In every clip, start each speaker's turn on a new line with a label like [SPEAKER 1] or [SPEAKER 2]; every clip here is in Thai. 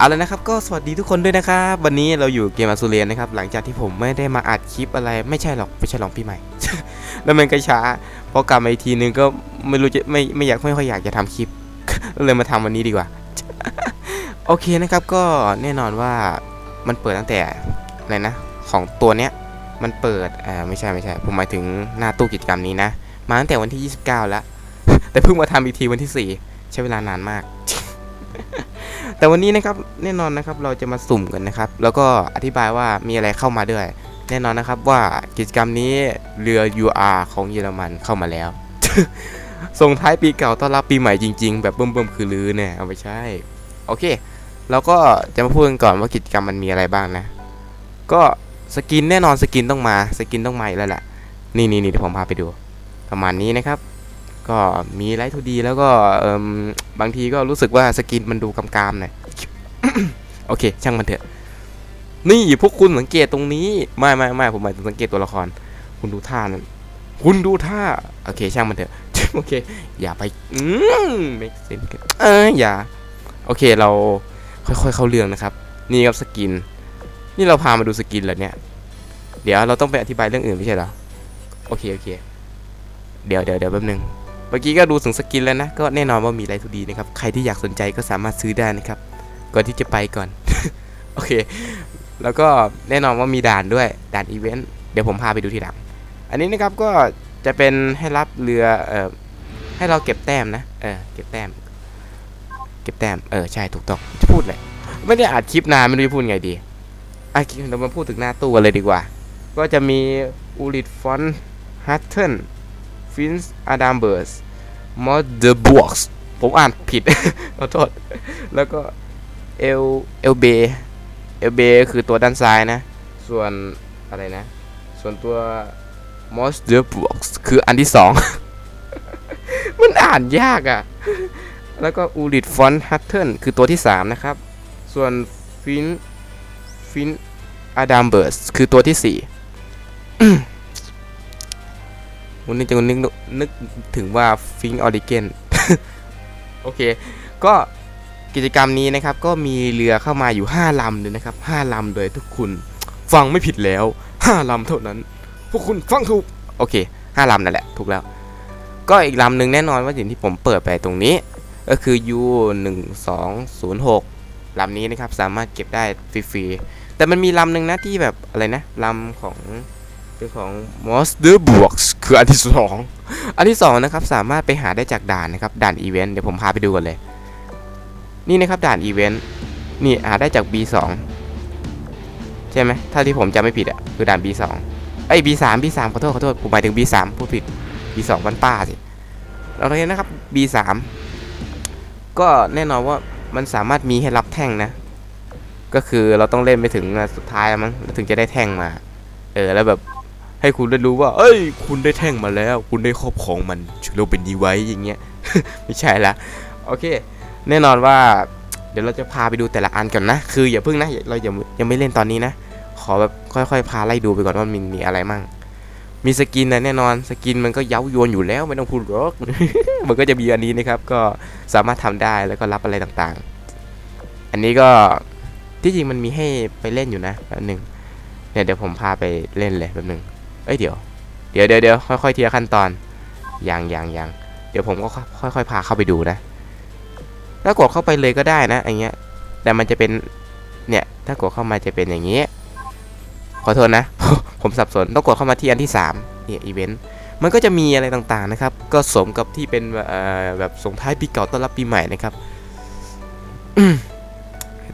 [SPEAKER 1] เอาลยนะครับก็สวัสดีทุกคนด้วยนะครับวันนี้เราอยู่เกมอาซูเรียนนะครับหลังจากที่ผมไม่ได้มาอัดคลิปอะไรไม่ใช่หรอกไม่ใช่หรอกพี่ใหม่ แล้วมันก็ช้าพอกลับมาอีกทีนึงก็ไม่รู้จะไม่ไม่อยากไม่ค่อยอยากจะทำคลิปเลยมาทำวันนี้ดีกว่า โอเคนะครับก็แน่นอนว่ามันเปิดตั้งแต่อะไรนะของตัวเนี้ยมันเปิดอ่าไม่ใช่ไม่ใช่ ผมหมายถึงหน้าตู้กิจกรรมนี้นะ มาตั้งแต่วันที่ 29 แล้ว แต่เพิ่งมาทำอีกทีวันที่ 4 ใช้เวลานานมาก แต่วันนี้นะครับแน่นอนนะครับเราจะมาสุ่มกันนะครับ แล้วก็อธิบายว่ามีอะไรเข้ามาด้วย แน่นอนนะครับว่ากิจกรรมนี้เรือ UR ของเยอรมันเข้ามาแล้ว ส่งท้ายปีเก่าต้อนรับปีใหม่จริง ๆ แบบเบิ่มๆคือลือเนี่ยเอาไปใช่โอเคแล้วก็จะมาพูดกันก่อนว่ากิจกรรมมันมีอะไรบ้างนะ ก็สกินแน่นอนสกินต้องมาสกินต้องมาอีกแล้วแหละนี่นี่นี่เดี๋ยวผมพาไปดู ประมาณนี้นะครับ ก็มีไลท์ทูดีแล้วก็บางทีก็รู้สึกว่าสกินมันดูกำกามหน่อยโอเค ช่างมันเถอะ นี่พวกคุณสังเกตตรงนี้ ไม่ไม่ไม่ผมหมายถึงสังเกตตัวละคร คุณดูท่านั้นคุณดูท่า โอเค ช่างมันเถอะโอเค อย่าไป อืมไม่เซนเอออย่า โอเคเราค่อยๆเข้าเรื่องนะครับ นี่ครับสกิน นี่เราพามาดูสกินเหรอเนี่ย เดี๋ยวเราต้องไปอธิบายเรื่องอื่นไม่ใช่เหรอ โอเค โอเค เดี๋ยวเดี๋ยวเดี๋ยวแป๊บนึง เมื่อกี้ก็ดูถึงสกินแล้วนะ ก็แน่นอนว่ามีไลท์ทูดีนะครับ ใครที่อยากสนใจก็สามารถซื้อได้นะครับ ก่อนที่จะไปก่อน โอเค แล้วก็แน่นอนว่ามีด่านด้วย ด่านอีเวนต์ เดี๋ยวผมพาไปดูทีหลัง อันนี้นะครับก็จะเป็นให้รับเรือ เอ่อ ให้เราเก็บแต้มนะ เออ เก็บแต้ม เก็บแต้ม เออ ใช่ ถูกต้อง จะพูดเลย ไม่ได้อัดคลิปนานไม่รู้จะพูดไงดีอะเรามาพูดถึงหน้าตู้กันเลยดีกว่า ก็จะมีอูริดฟอนฮัตเทน ฟินส์อดัมเบิร์สมอดเดอร์บวกส์ผมอ่านผิด ขอโทษ แล้วก็เอลเอลเบเอลเบคือตัวด้านซ้ายนะ ส่วนอะไรนะ ส่วนตัวมอสเดอร์บวกส์คืออันที่สอง มันอ่านยากอะ่ะ แล้วก็อูริดฟอนฮัตเทนคือตัวที่3นะครับ ส่วนฟินฟินอดัมเบิร์สคือตัวที่ 4วันนี้จะนึกนึกถึงว่าฟิงออริเกนโอเค ก็กิจกรรมนี้นะครับ ก็มีเรือเข้ามาอยู่ 5 ลำเลยนะครับ 5 ลำเลยทุกคุณฟังไม่ผิดแล้ว 5 ลำเท่านั้น พวกคุณฟังถูก โอเค 5 ลำนั่นแหละ ถูกแล้ว ก็อีกลำหนึ่งแน่นอนว่าอย่างที่ผมเปิดไปตรงนี้ ก็คือ U 1 2 0 6ลำนี้นะครับ สามารถเก็บได้ฟรีๆแต่มันมีลำหนึ่งนะที่แบบอะไรนะลำของ เป็นของ Monster Box คืออันที่สองอันที่สองนะครับสามารถไปหาได้จากด่านนะครับด่านอีเวนต์เดี๋ยวผมพาไปดูกันเลย นี่นะครับด่านอีเวนต์นี่หาได้จาก B2 ใช่ไหมถ้าที่ผมจำไม่ผิดอะคือด่าน B2 เอ้ B3 B3 ขอโทษขอโทษผมหมายถึง B3 พูดผิด B2 บ้านป้าสิเราเห็นนะครับ B3 ก็แน่นอนว่ามันสามารถมีให้รับแท่งนะ ก็คือเราต้องเล่นไปถึงสุดท้ายมั้งถึงจะได้แท่งมา เออแล้วแบบ ให้คุณได้รู้ว่า เอ้ย คุณได้แท่งมาแล้ว คุณได้ครอบครองมันช่วเรเป็นดีไว้อย่างเงี้ย ไม่ใช่ละ โอเค แน่นอนว่า เดี๋ยวเราจะพาไปดูแต่ละอันก่อนนะ คืออย่าเพิ่งนะ เรายังยังไม่เล่นตอนนี้นะ ขอแบบค่อยๆ พาไล่ดูไปก่อนว่ามันมีอะไรมั่ง มีสกินนะแน่นอน สกินมันก็เย้ายวนอยู่แล้วไม่ต้องพูดหรอก มันก็จะมีอันนี้นะครับ ก็สามารถทำได้แล้วก็รับอะไรต่างๆ อันนี้ก็ที่จริงมันมีให้ไปเล่นอยู่นะแป๊บหนึงเนี่ยเดี๋ยวผมพาไปเล่นเลยแป๊บหนึ่ง เอ้ยเดี๋ยว เดี๋ยวเดี๋ยวเดี๋ยวค่อยๆเทีละขั้นตอนอย่างอย่างอย่างเดี๋ยวผมก็ค่อยๆพาเข้าไปดูนะ ถ้ากดเข้าไปเลยก็ได้นะอย่างเงี้ย แต่มันจะเป็น เนี่ย ถ้ากดเข้ามาจะเป็นอย่างเงี้ยขอโทษนะ ผมสับสน ต้องกดเข้ามาที่อันที่3เนี่ยอีเวนต์ มันก็จะมีอะไรต่างๆนะครับ ก็สมกับที่เป็นแบบส่งท้ายปีเก่าต้อนรับปีใหม่นะครับ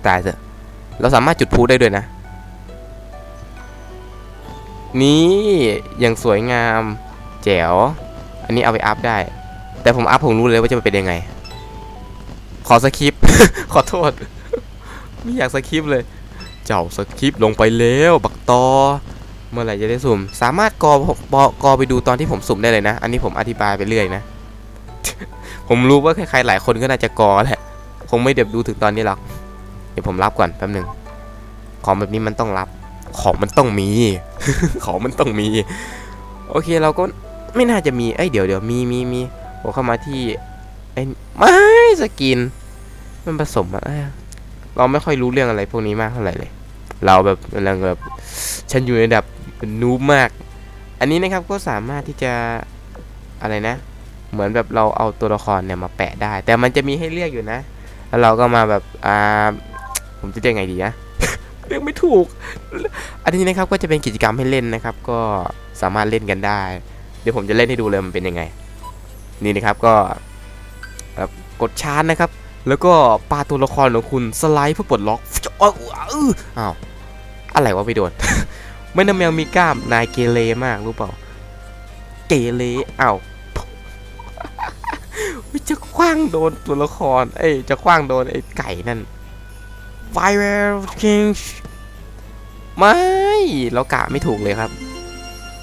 [SPEAKER 1] ตายเถอะ เราสามารถจุดพลุได้ด้วยนะ นี่อย่างสวยงามแจ๋ว อันนี้เอาไปอัพได้ แต่ผมอัพผมรู้เลยว่าจะเป็นยังไง ขอสคริป ขอโทษ ไม่อยากสคริปเลย เจ้าสคริปลงไปแล้วบักตอ เมื่อไหร่จะได้สุ่ม สามารถกอกอไปดูตอนที่ผมสุ่มได้เลยนะ อันนี้ผมอธิบายไปเรื่อยนะ ผมรู้ว่าใครๆหลายคนก็น่าจะกอแหละ คงไม่เด็บดูถึงตอนนี้หรอก เดี๋ยวผมรับก่อนแป๊บหนึ่งของแบบนี้มันต้องรับ ของมันต้องมี ของมันต้องมี โอเคเราก็ไม่น่าจะมีเอ้ยเดี๋ยวเดี๋ยวมีมีมีผมเข้ามาที่ไอ้ไม่สกิน มันผสมอะเราไม่ค่อยรู้เรื่องอะไรพวกนี้มากเท่าไหร่เลย เราแบบกำลังแบบฉันอยู่ในระดับนูบมาก อันนี้นะครับก็สามารถที่จะอะไรนะ เหมือนแบบเราเอาตัวละครเนี่ยมาแปะได้ แต่มันจะมีให้เลือกอยู่นะ แล้วเราก็มาแบบอ่าผมจะเรียกไงดีนะ เรียกไม่ถูก อันนี้นะครับก็จะเป็นกิจกรรมให้เล่นนะครับ ก็สามารถเล่นกันได้ เดี๋ยวผมจะเล่นให้ดูเลยมันเป็นยังไง นี่นะครับก็กดชาร์จนะครับ แล้วก็ปาตัวละครของคุณสไลด์เพื่อปลดล็อกอ้าวอ้าวอะไรวะไปโดนไม่น้ำแมวมีกล้ามนายเกเรมากรู้เปล่า เกเรอ้าวจะคว้างโดนตัวละคร เอ้จะคว้างโดนไอ้ไก่นั่น Fire King ไม่เรากะไม่ถูกเลยครับ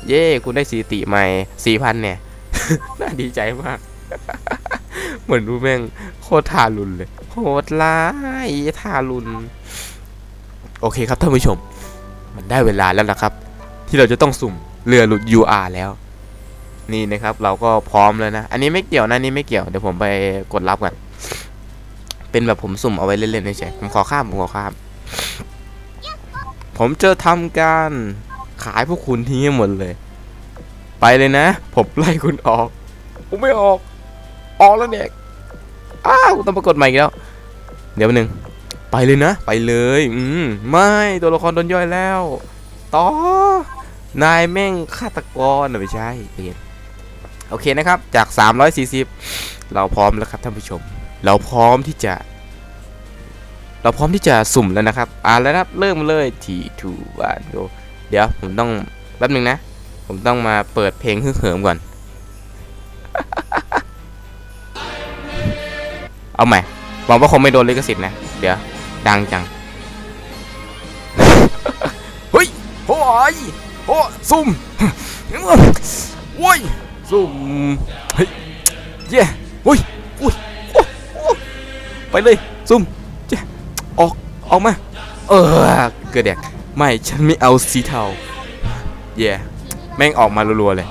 [SPEAKER 1] เย่คุณได้สีติใหม่สี่พันเนี่ย น่าดีใจมาก เหมือนดูแม่งโคตรทารุนเลยโหดร้ายทารุนโอเคครับท่านผู้ชม มันได้เวลาแล้วนะครับ ที่เราจะต้องสุ่มเรือหลุด UR แล้ว นี่นะครับ เราก็พร้อมแล้วนะ อันนี้ไม่เกี่ยวนะอันนี่ไม่เกี่ยวเดี๋ยวผมไปกดรับก่อน เป็นแบบผมสุ่มเอาไว้เล่นๆเฉยผมขอข้ามผมขอข้าม ผมจะทำการขายพวกคุณทิ้งให้หมดเลย ไปเลยนะ ผมไล่คุณออกผมไม่ออก ออกแล้วเนี่ยอ้าวต้องปรากฏใหม่อีกแล้ว เดี๋ยวนึง ไปเลยนะ ไปเลย อืมไม่ตัวละครโดนย่อยแล้ว ต่อ นายแม่งฆาตกรนะไม่ใช่เปลี่ยนโอเคนะครับ จาก 340 เราพร้อมแล้วครับท่านผู้ชม เราพร้อมที่จะ เราพร้อมที่จะสุ่มแล้วนะครับ อ่าแล้วนะครับเริ่มเลยทีทูวันโเดี๋ยวผมต้องแป๊บนึงนะ ผมต้องมาเปิดเพลงฮึ่งเหิมก่อน เอาใหม่หวังว่าคงไม่โดนลิขสิทธิ์นะ เดี๋ยว ดังจัง เฮ้ยโอ้ยโอ้ซุ่มโว้ยซุ่มเฮ้ยเย้โอ้ย ไปเลยซุ่มเย้ออกออกมา เออเกิดแดกไม่ฉันไม่เอาสีเทาเย้แม่งออกมารัวๆเลย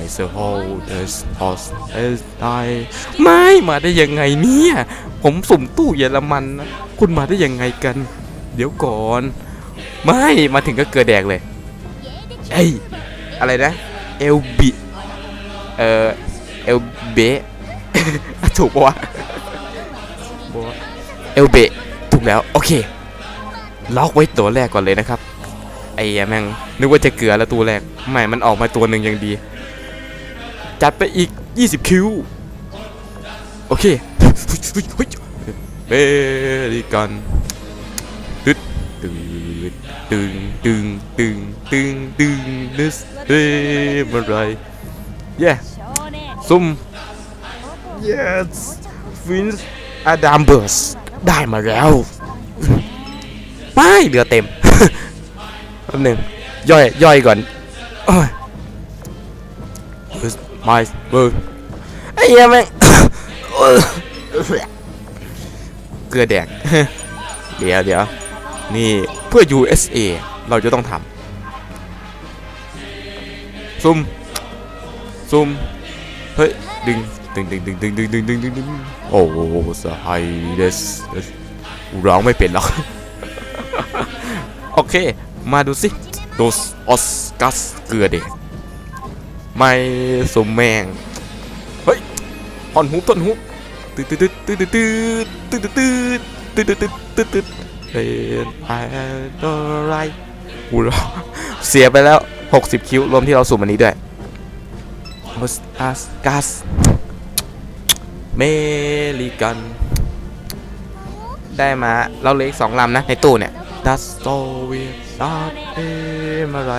[SPEAKER 1] I s hold this toss as I ไม่มาได้ยังไงเนี่ย ผมสุ่มตู้เยอรมันนะคุณมาได้ยังไงกัน เดี๋ยวก่อน ไม่มาถึงก็เกิดแดกเลยเอ้ยอะไรนะเอลบิเอ่อเอลเบะถูกปะวะ เอลเบะถูกแล้ว โอเค ล็อกไว้ตัวแรกก่อนเลยนะครับ ไอ้แม่งนึกว่าจะเกลือแล้วตัวแรกไม่มันออกมาตัวหนึ่งยังดี จัดไปอีก 20 คิว โอเคเบริกันตึ๊ดตึงตึงตึงตึงตึงตึงนึสเฮ้มื่อไรเย้ซุ่ม yes ฟินส์ อดัมเบิร์สได้มาแล้ว ไม่เหลือเต็มแป๊บหนึงย่อยย่อยก่อนโอ้ย This my bird ไอ้เหี้ยแม่งเกลือแดกเดี๋ยวเดี๋ยวนี่เพื่อ USA เราจะต้องทำซุ่มซุ่มเฮ้ย ดึง ดึงดึงดึงดึงดึงดึงดึงดึงดึงโอ้สหายเดสร้องไม่เป็นหรอก โอเค มาดูสิโดสออสกัสเกลือแดกไม่สมแมง เฮ้ยท่อนฮุบท่อนฮุบตืดตืดตืดตืดตืดตืดตืดตืดตืดตืดตืดเป็นอะไรกูรอเสียไปแล้ว 60 คิวรวมที่เราสุ่มอันนี้ด้วยมสอัสกัส เมลิกัน ได้มาเราเหลืออีกสองลำนะ ในตู้เนี่ย That's all we are เอ็มอะไร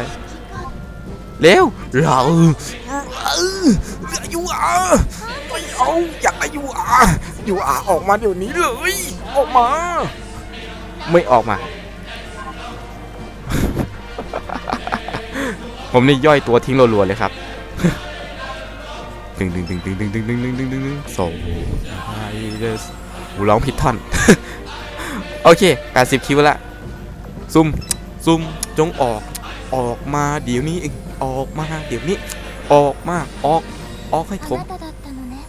[SPEAKER 1] เร็วเราอยู่อะไม่เอาอยากอยู่อะอยู่อะออกมาเดี๋ยวนี้เลย ออกมา ไม่ออกมา ผมนี่ย่อยตัวทิ้งรัวๆเลยครับึงดึงดึงดึงดึงดึงดึงดึงดึงดึงดึงส่งไอเดสหูร้องผิดท่อน โอเค 80 คิวละซุ่มซุ่มจงออก ออกมาเดี๋ยวนี้เองออกมาเดี๋ยวนี้ ออกมา ออก ออกให้ผม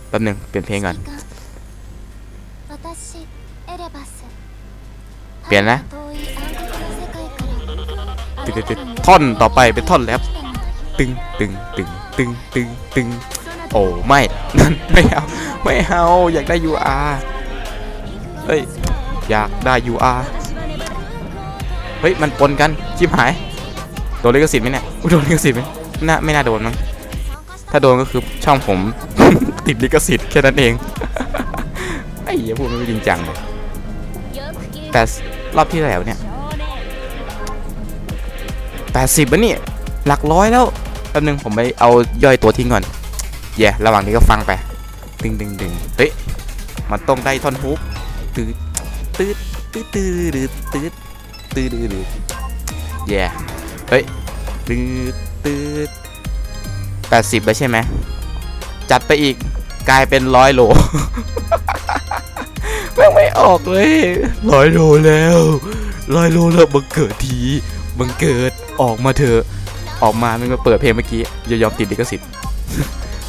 [SPEAKER 1] แป๊บนึงเปลี่ยนเพลงก่อน
[SPEAKER 2] เป
[SPEAKER 1] ลี่ยนนะท่อนต่อไปเป็นท่อนแรปตึงตึงตึงตึงตึงตึง โอ้ไม่นั่นไม่เอาไม่เอาอยากได้ UR เฮ้ยอยากได้ UR เฮ้ยมันปนกันชิบหายโดนลิขสิทธิ์ไหมเนี่ยโดนลิขสิทธิ์ไหมน่าไม่น่าโดนมั้งถ้าโดนก็คือช่องผม ติดลิขสิทธิ์แค่นั้นเองไอ้เหี้ยพูดไม่จริงจังเลยแต่รอบที่แล้วเนี่ยแปดสิบอะนี่หลักร้อยแล้วแป๊บนึงผมไปเอาย่อยตัวทิ้งก่อน แย่ระหว่างนี้ก็ฟังไป ดึงดึงดึงเฮ้ย มันต้องได้ท่อนฮุกตืดตืดตืดตืดตืดตืดตืดแย่เฮ้ยตืดตืดแปดสิบไปใช่ไหม จัดไปอีกกลายเป็นร้อยโลม่ไม่ออกเลยร้อยโลแล้วร้อยโลแล้วบังเกิดทีบังเกิดออกมาเถอะออกมามันมาเปิดเพลงเมื่อกี้ยอมติดดิกสิทธิ์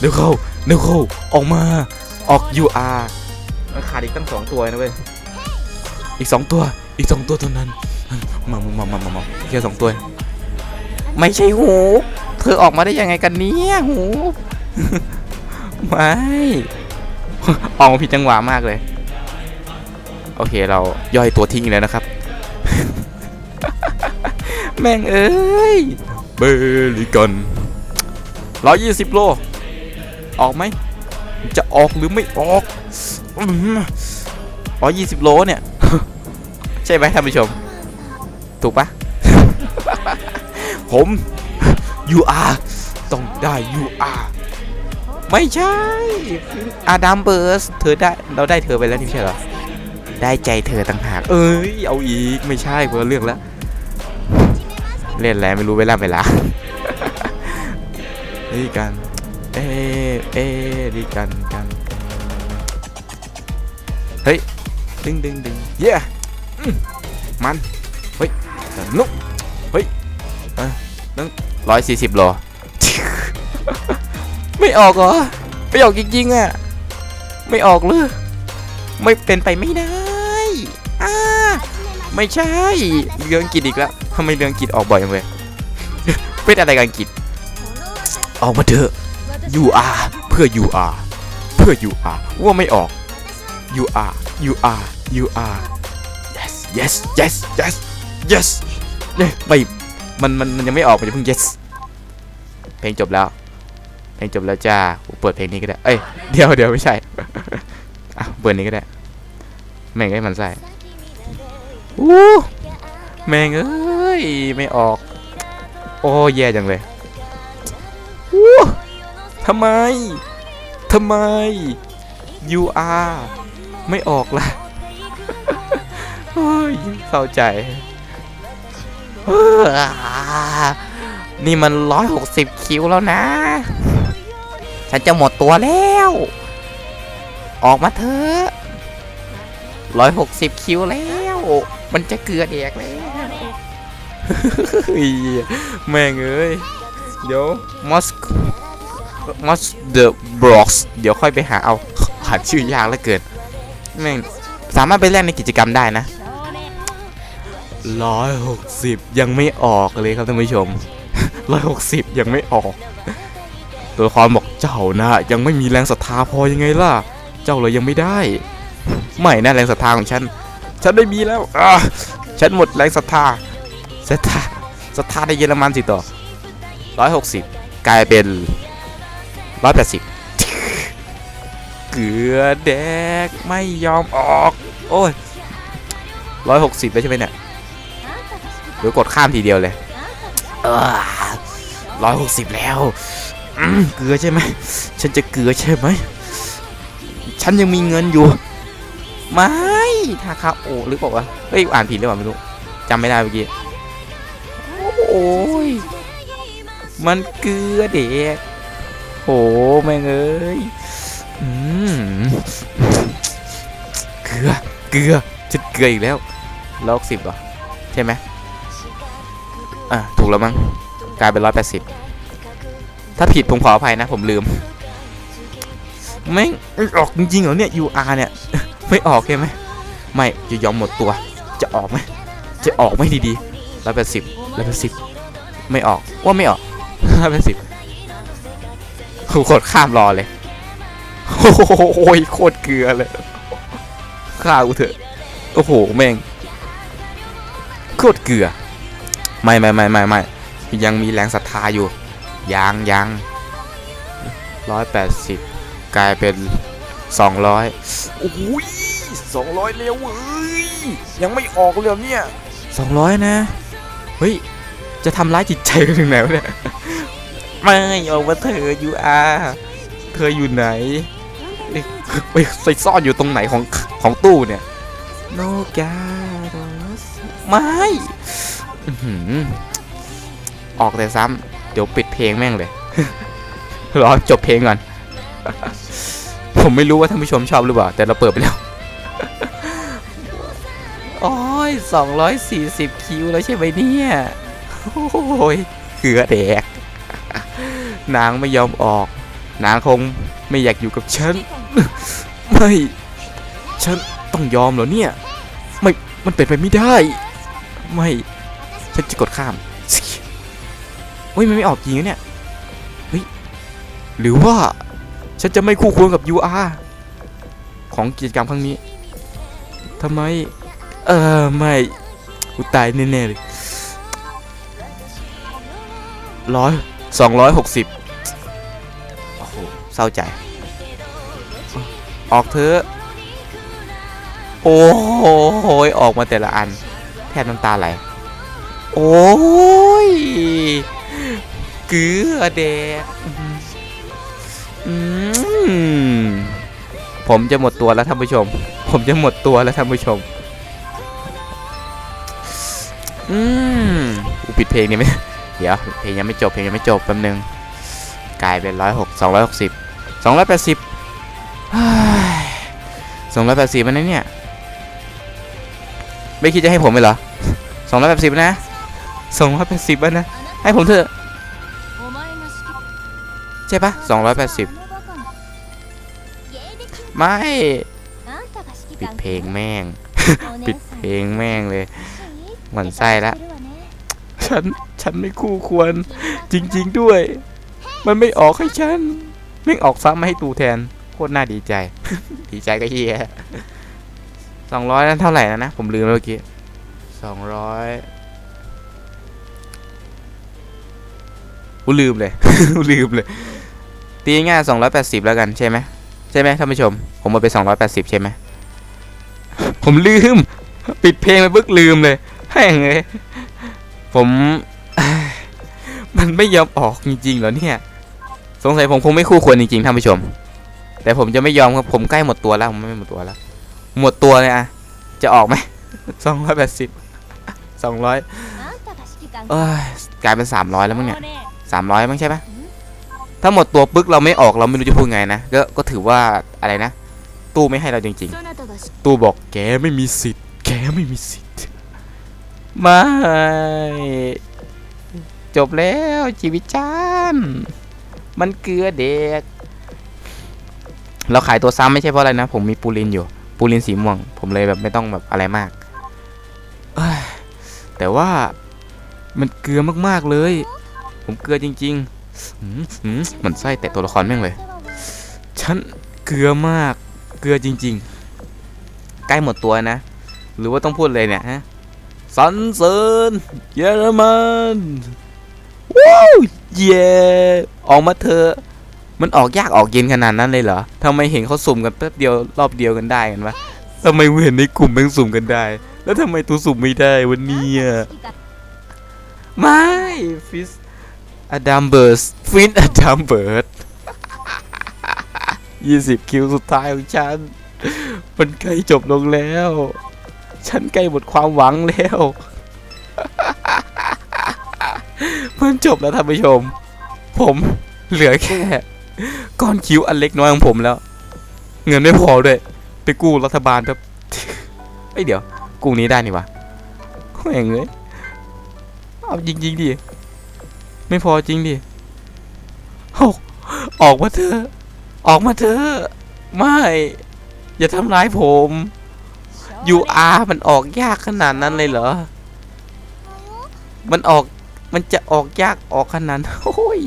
[SPEAKER 1] เดี๋ยวเข้าเดี๋ยวเข้าออกมาออก UR มันขาดอีกตั้งสองตัวนะเว้ยอีกสองตัวอีกสองตัวเท่านั้นมามามามามามาแค่สองตัว ไม่ใช่หู เธอออกมาได้ยังไงกันเนี่ยหูไม่ออกมาผิดจังหวะมากเลย โอเคเราย่อยตัวทิ้งอีกแล้วนะครับ แม่งเอ้ยเบลิกันร้อยยี่สิบโล ออกไหม จะออกหรือไม่ออกร้อยี่สิบโลเนี่ย ใช่ไหมท่านผู้ชม ถูกปะผม UR ต้องได้ UR ไม่ใช่อาดัมเบิร์สเธอได้เราได้เธอไปแล้วนี่ใช่เหรอ ได้ใจเธอต่างหาก เอ้ย เอาอีก ไม่ใช่คนละเรื่องแล้ว เล่นแล้วไม่รู้เวลาเวลาเฮ้ยกัน เอเอดีกันกันเฮ้ยดึงดึงดึงเย้มันเฮ้ยนุ๊กเฮ้ยเอะนึงร้อยสี่สิบโลไม่ออกเหรอไม่ออกจริงๆอะไม่ออกเลยไม่เป็นไปไม่ได้อ่าไม่ใช่เรื่องกฤษอีกแล้วทำไมเรื่องกฤษออกบ่อยจังเลยเป็นอะไรกับอังกฤษออกมาเถอะ you are เพื่อ you are เพื่อ you are ว่าไม่ออก you are you are you are yes yes yes yes yes เนี่ยไม่มันมันมันยังไม่ออกมันจะเพิ่ง yes เพลงจบแล้ว เพลงจบแล้วจ้าเปิดเพลงนี้ก็ได้ เอ้ย เดี๋ยวเดี๋ยวไม่ใช่อะเปิดนี้ก็ได้ แม่งไอ้มันใส่อู้แม่งเอ้ย ไม่ออก โอ้แย่จังเลยอู้ ทำไม ทำไม you are ไม่ออกล่ะโอ้ยเศร้าใจนี่มันร้อยหกสิบคิวแล้วนะ ฉันจะหมดตัวแล้ว ออกมาเถอะร้อยหกสิบคิวแล้ว มันจะเกลือแดกแล้วเฮ้ยแม่งเอ้ย เดี๋ยวมอส มอสเดอะบล็อกส์เดี๋ยวค่อยไปหาเอาหาชื่อยากเหลือเกินแม่งสามารถไปเล่นในกิจกรรมได้นะร้อยหกสิบยังไม่ออกเลยครับท่านผู้ชมร้อยหกสิบยังไม่ออก ตัวละครบอกเจ้านะยังไม่มีแรงศรัทธาพอยังไงล่ะ เจ้าเลยยังไม่ได้ ไม่นะแรงศรัทธาของฉัน ฉันได้มีแล้วอะฉันหมดแรงศรัทธาศรัทธาศรัทธาในเยอรมันสิต่อร้อยหกสิบกลายเป็น ร้อยแปดสิบเกลือแดกไม่ยอมออก โอ้ยร้อยหกสิบแล้วใช่ไหมเนี่ยเดี๋ยวกดข้ามทีเดียวเลยร้อยหกสิบแล้วเกลือใช่ไหมฉันจะเกลือใช่ไหมฉันยังมีเงินอยู่ ไม่ทาคาโอหรือเปล่าวะเฮ้ยอ่านผิดหรือเปล่าไม่รู้จำไม่ได้เมื่อกี้โอ้ยมันเกลือเด็ก โหแม่งเอ้ยเกลือ เกลือจะเกลืออีกแล้วร้อยสิบเหรอ ใช่ไหมอะ ถูกแล้วมั้ง กลายเป็นร้อยแปดสิบ ถ้าผิดผมขออภัยนะ ผมลืมไม่งออกจริงเหรอเนี่ย UR เนี่ย ไม่ออกใช่ไหม ไม่จะยอมหมดตัวจะจะออกไหม จะออกไหมดีๆร้อยแปดสิบร้อยแปดสิบ ไม่ออก ว่าไม่ออกร้อยแปดสิบ กูกดข้ามรอเลย โอ้โหโคตรเกลือเลยฆ่ากูเถอะ โอ้โห แม่ง โคตรเกลือ ไม่ไม่ไม่ไม่ไม่ยังมีแรงศรัทธาอยู่ ยังยังร้อยแปดสิบกลายเป็นสองร้อยโอ้ยสองร้อยเร็วเอ้ย ยังไม่ออกเลยเหรอเนี่ยสองร้อยนะ เฮ้ย จะทำร้ายจิตใจกันถึงไหนวะเนี่ย ไม่ออกมาเธออยู่อาเธออยู่ไหนไปไปซ่อนอยู่ตรงไหนของของตู้เนี่ยโนกาโดสไม่ออกแต่ซ้ำเดี๋ยวปิดเพลงแม่งเลยรอจบเพลงก่อน ผมไม่รู้ว่าท่านผู้ชมชอบหรือเปล่า แต่เราเปิดไปแล้ว โอ้ยสองร้อยสี่สิบคิวแล้วใช่ไหมเนี่ย โอ้ยเขือแดก นางไม่ยอมออก นางคงไม่อยากอยู่กับฉัน ไม่ ฉันต้องยอมเหรอเนี่ย ไม่ มันเป็นไปไม่ได้ ไม่ ฉันจะกดข้ามเฮ้ยมันไม่ออกจริงนะเนี่ย เฮ้ย หรือว่า ฉันจะไม่คู่ควรกับ UR ของกิจกรรมครั้งนี้ทำไม เออไม่กูตายแน่ๆเลยร้อย สองร้อยหกสิบโอ้โหเศร้าใจ ออกเถอะ โอ้โหออกมาแต่ละอัน แทบน้ำตาไหล โอ้ยเกลือแดกอืมผมจะหมดตัวแล้วท่านผู้ชม ผมจะหมดตัวแล้วท่านผู้ชม อืมกูปิดเพลงนี่ไหมเดี๋ยวเพลงยังไม่จบเพลงยังไม่จบแป๊บนึงกลายเป็นร้อยหกสองร้อยหกสิบสองร้อยแปดสิบสองร้อยแปดสิบมันนะเนี่ยไม่คิดจะให้ผมเลยเหรอสองร้อยแปดสิบนะสองร้อยแปดสิบนะ ให้ผมเถอะใช่ปะสองร้อยแปดสิบไม่ปิดเพลงแม่ง ปิดเพลงแม่งเลยหมั่นไส้ละ ฉัน ฉันไม่คู่ควร จริง ๆด้วย มันไม่ออกให้ฉัน ไม่ออกซ้ำมาให้ตูแทน โคตรน่าดีใจ ดีใจก็เฮียสองร้อยนั้นเท่าไหร่แล้วนะ ผมลืมเมื่อกี้สองร้อยกูลืมเลยกูลืมเลย ตีง่ายสองร้อยแปดสิบแล้วกันใช่ไหมใช่ไหมท่านผู้ชม ผมมาไปสองร้อยแปดสิบใช่ไหมผมลืม ปิดเพลงไปปึ๊กลืมเลยแห้งเลย ผม มันไม่ยอมออกจริงๆเหรอเนี่ย สงสัยผมคงไม่คู่ควรจริงๆท่านผู้ชม แต่ผมจะไม่ยอมครับผมใกล้หมดตัวแล้วผมไม่หมดตัวแล้ว หมดตัวเลยอะจะออกไหมสองร้อยแปดสิบสองร้อยเอ้ยกลายเป็นสามร้อยแล้วมั้งเนี่ยสามร้อยมั้งใช่ปะถ้าหมดตัวปึ๊กเราไม่ออกเราไม่รู้จะพูดไงนะก็ก็ถือว่าอะไรนะ ตู้ไม่ให้เราจริงๆ ตู้บอกแกไม่มีสิทธิ์ แกไม่มีสิทธิ์ ไม่ จบแล้วชีวิตฉันมันเกลือเด็ก เราขายตัวซ้ำไม่ใช่เพราะอะไรนะ ผมมีปูลินอยู่ ปูลินสีม่วง ผมเลยแบบไม่ต้องแบบอะไรมาก แต่ว่ามันเกลือมากๆเลย ผมเกลือจริงๆหืมหืมเหมือนไส้แต่ตัวละครแม่งเลย ฉันเกลือมาก เกลือจริง ๆ ใกล้หมดตัวนะ หรือว่าต้องพูดเลยเนี่ยฮะ สันเสริญเยอรมันว้าวเย่ออกมาเถอะมันออกยากออกเย็นขนาดนั้นเลยเหรอทำไมเห็นเขาสุ่มกันแป๊บเดียวรอบเดียวกันได้กันวะทำไมเห็นในกลุ่มแม่งสุ่มกันได้ แล้วทำไมตัวสุ่มไม่ได้วันนี้อะไม่ฟิสอดัมเบิร์สฟินอดัมเบิร์สยี่สิบคิวสุดท้ายของฉัน มันใกล้จบลงแล้ว ฉันใกล้หมดความหวังแล้ว มันจบแล้วท่านผู้ชม ผมเหลือแค่ ก้อนคิ้วอันเล็กน้อยของผมแล้ว เงินไม่พอด้วย ไปกู้รัฐบาลครับเอ้ยเดี๋ยว กู้นี้ได้นี่วะแหงเลยเอาจริงๆดิ ไม่พอจริงดิโอ้ออกมาเถอะ ออกมาเถอะ ไม่ อย่าทำร้ายผม UR มันออกยากขนาดนั้นเลยเหรอ มันออกมันจะออกยากออกขนาดโอ้ย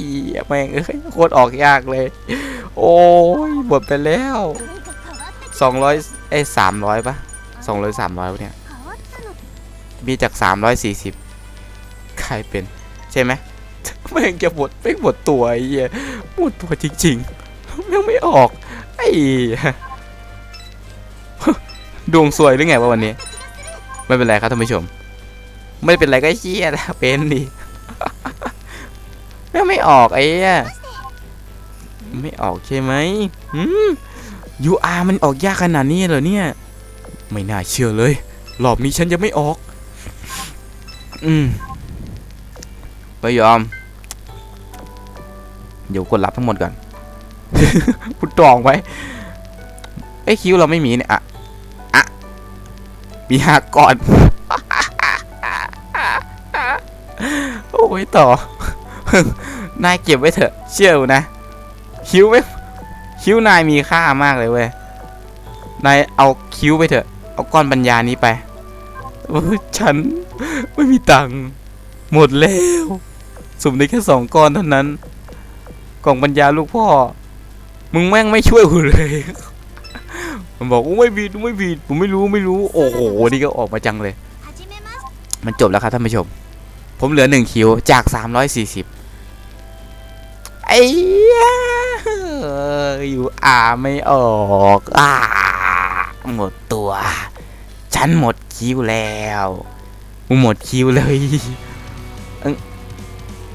[SPEAKER 1] แม่งเอ้ยโคตรออกยากเลย โอ้ยหมดไปแล้วสองร้อยเอ้สามร้อยปะสองร้อยสามร้อยวะเนี่ย มีจากสามร้อยสี่สิบใครเป็น ใช่ไหมแม่งจะหมดแม่งหมดตัวไอ้เหี้ยหมดตัวจริงๆแม่งไม่ออกไอ้ ดวงสวยหรือไงวะวันนี้ ไม่เป็นไรครับท่านผู้ชม ไม่เป็นไรก็เชี่ยแล้วเป็นดิไม่ออกไอ้เหี้ยไม่ออกใช่ไหมอืม UR มันออกยากขนาดนี้เหรอเนี่ย ไม่น่าเชื่อเลยรอบนี้ฉันจะไม่ออก อืมไม่ยอม เดี๋ยวกดรับทั้งหมดก่อนพูดตรองไว้ไอ้คิวเราไม่มีเนี่ยอะ มีหักก่อน โอ้ยต่อนายเก็บไว้เถอะ เชื่อนะ คิ้วไม่คิ้วนายมีค่ามากเลยเว้ย นายเอาคิ้วไปเถอะ เอาก้อนปัญญานี้ไปโอ้ยฉันไม่มีตังค์หมดแล้ว สุ่มได้แค่สองก้อนเท่านั้น กล่องปัญญาลูกพ่อ มึงแม่งไม่ช่วยกูเลย มันบอกว่าไม่ผิดไม่ผิดผมไม่รู้ไม่รู้โอ้โหนี่ก็ออกมาจังเลย มันจบแล้วครับท่านผู้ชม ผมเหลือหนึ่งคิวจาก 340ไอ้เหี้ยอยู่อ่าไม่ออกอ่าหมดตัว ฉันหมดคิวแล้วกูหมดคิวเลย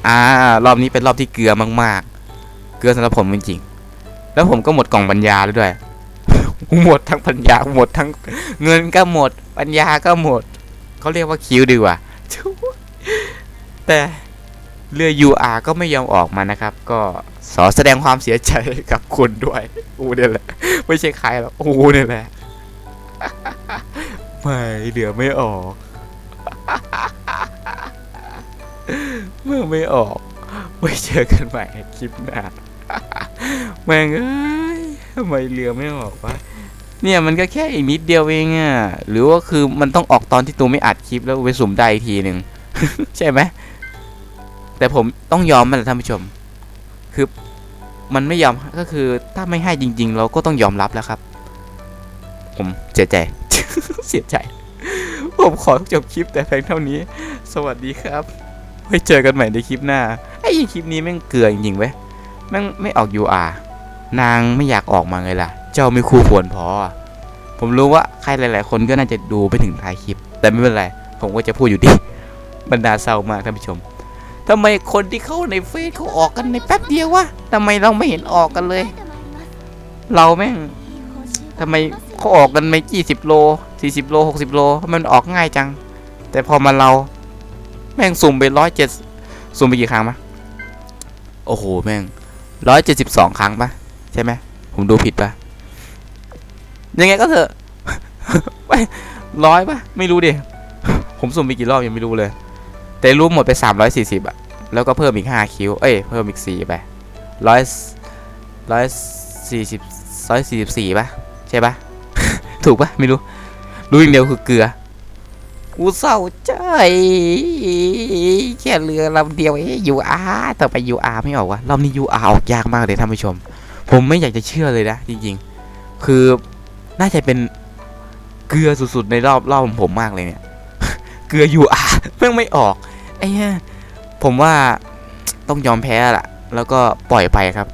[SPEAKER 1] อ่ารอบนี้เป็นรอบที่เกลือมากๆ เกลือสำหรับผมจริงๆแล้วผมก็หมดกล่องปัญญาแล้วด้วย กูหมดทั้งปัญญาหมดทั้งเงินก็หมด ปัญญาก็หมด เขาเรียกว่าคิวดีกว่า แต่เรือ UR ก็ไม่ยอมออกมานะครับ ก็ขอแสดงความเสียใจกับคุณด้วยอูเนี่ยแหละ ไม่ใช่ใครหรอกอูเนี่ยแหละ ไม่เหลือไม่ออก เมื่อไม่ออกไว้เจอกันใหม่คลิปหน้าแม่งเอ้ยทำไมเรือไม่ออกวะ เนี่ยมันก็แค่อีกนิดเดียวเองอะหรือว่าคือมันต้องออกตอนที่ตูไม่อัดคลิปแล้วไปสุ่มได้อีกทีหนึ่ง ใช่ไหมแต่ผมต้องยอมมันแหละท่านผู้ชม คือมันไม่ยอมก็คือถ้าไม่ให้จริง ๆ เราก็ต้องยอมรับแล้วครับ ผมเสียใจ เสียใจ ผมขอจบคลิปแต่เพียงเท่านี้ สวัสดีครับไว้เจอกันใหม่ในคลิปหน้าไอ้คลิปนี้แม่งเกลือจริงๆเว้ยแม่งไม่ออก UR นางไม่อยากออกมาไงล่ะ เจ้าไม่คู่ควรพอ ผมรู้ว่าใครหลาย ๆ คนก็น่าจะดูไปถึงท้ายคลิป แต่ไม่เป็นไร ผมก็จะพูดอยู่ดีบรรดาเศร้ามากท่านผู้ชมทำไมคนที่เข้าในเฟซเขาออกกันในแป๊บเดียววะทำไมเราไม่เห็นออกกันเลย เราแม่งทำไมเขาออกกันไม่กี่สิบโลสี่สิบโลหกสิบโลมมันออกง่ายจัง แต่พอมาเรา แม่งสุ่มไปร้อยเจ็ดสุ่มไปกี่ครั้งมะโอ้โหแม่งร้อยเจ็ดสิบสองครั้งปะใช่ไหมผมดูผิดปะ ยังไงก็เถอะไปร้อยปะไม่รู้ดิผมสุ่มไปกี่รอบยังไม่รู้เลย แต่รู้หมดไป 340อะแล้วก็เพิ่มอีก 5 คิวเอ้ยเพิ่มอีก 4 ไปร้อยร้อยสี่สิบร้อยสี่สิบสี่ปะใช่ปะถูกปะไม่รู้ รู้อย่างเดียวคือเกลือกูเศร้าใจแค่เรือลำเดียวเอ้ยูอาร์ต่อไปยูอาร์ไม่ออกวะรอบนี้ยูอาร์ออกยากมากเลยท่านผู้ชม ผมไม่อยากจะเชื่อเลยนะจริงๆ คือ น่าจะเป็นเกลือสุดๆในรอบรอบของผมมากเลยเนี่ย เกลืออยู่อาร์แม่งไม่ออกไอ้เหี้ยผมว่าต้องยอมแพ้ละแล้วก็ปล่อยไปครับ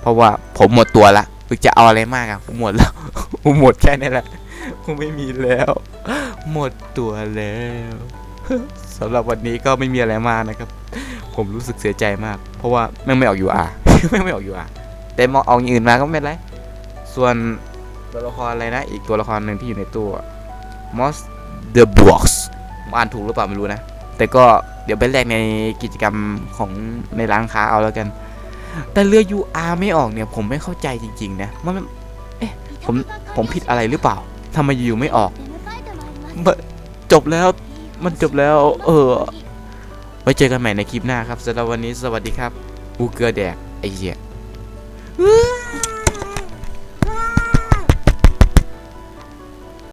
[SPEAKER 1] เพราะว่าผมหมดตัวละมึงจะเอาอะไรมากอะผมหมดแล้วผมหมดแค่นี้แหละผมไม่มีแล้ว หมดตัวแล้วสำหรับวันนี้ก็ไม่มีอะไรมากนะครับ ผมรู้สึกเสียใจมาก เพราะว่าแม่งไม่ออกอยู่อาร์แม่งไม่ออกอยู่อาร์แต่มองเอาอย่างอื่นมาก็ไม่เป็นไรส่วน ตัวละครอะไรนะ อีกตัวละครหนึ่งที่อยู่ในตู้ Moss the Box ผมอ่านถูกหรือเปล่าไม่รู้นะ แต่ก็เดี๋ยวไปแลกในกิจกรรมของในร้านค้าเอาแล้วกัน แต่เรือ UR ไม่ออกเนี่ย ผมไม่เข้าใจจริง ๆ นะมันเอ๊ะผมผมผิดอะไรหรือเปล่าทำไมอยู่ไม่ออก จบแล้วมันจบแล้ว เออ ไว้เจอกันใหม่ในคลิปหน้าครับสำหรับวันนี้สวัสดีครับอูเกลือแดกไอเหี้ย